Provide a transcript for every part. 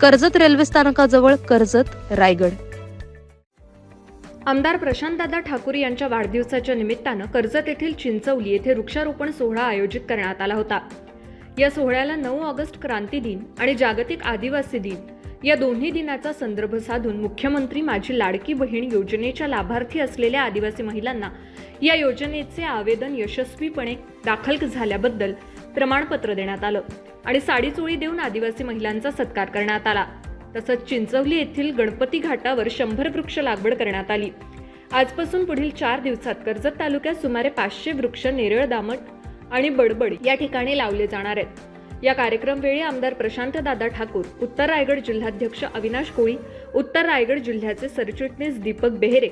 Karjat railway स्थानकाजवळ कर्जत रायगड. आमदार प्रशांतदादा ठाकूर यांच्या वाढदिवसाच्या निमित्तानं कर्जत येथील चिंचवली येथे वृक्षारोपण सोहळा आयोजित करण्यात आला होता. या सोहळ्याला नऊ ऑगस्ट क्रांती दिन आणि जागतिक आदिवासी दिन या दोन्ही दिनाचा संदर्भ साधून मुख्यमंत्री माझी लाडकी बहीण योजनेच्या लाभार्थी असलेल्या आदिवासी महिलांना या योजनेचे आवेदन यशस्वीपणे दाखल झाल्याबद्दल प्रमाणपत्र देण्यात आलं आणि साडी चोळी देऊन आदिवासी महिलांचा सत्कार करण्यात आला. तसंच चिंचवली येथील गणपती घाटावर शंभर वृक्ष लागवड करण्यात आली. आजपासून पुढील चार दिवसात कर्जत तालुक्यात सुमारे पाचशे वृक्ष नेरळ दामट आणि बडबड या ठिकाणी लावले जाणार आहेत. या कार्यक्रमवेळी आमदार प्रशांत दादा ठाकूर उत्तर रायगड जिल्हाध्यक्ष अविनाश कोळी उत्तर रायगड जिल्ह्याचे सरचिटणीस दीपक बेहेरे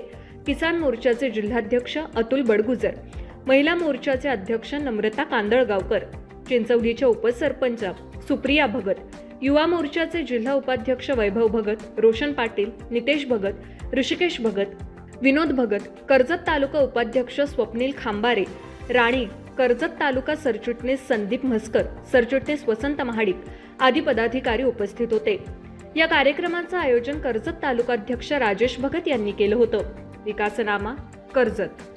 किसान मोर्चाचे जिल्हाध्यक्ष अतुल बडगुजर महिला मोर्चाचे अध्यक्ष नम्रता कांदळगावकर चिंचवलीच्या उपसरपंच सुप्रिया भगत युवा मोर्चाचे जिल्हा उपाध्यक्ष वैभव भगत रोशन पाटील नितेश भगत ऋषिकेश भगत विनोद भगत कर्जत तालुका उपाध्यक्ष स्वप्नील खांबारे राणी कर्जत तालुका सरचिटणीस संदीप म्हस्कर सरचिटणीस वसंत महाडिक आदी पदाधिकारी उपस्थित होते. या कार्यक्रमाचं आयोजन कर्जत तालुकाध्यक्ष राजेश भगत यांनी केलं होतं. विकासनामा कर्जत.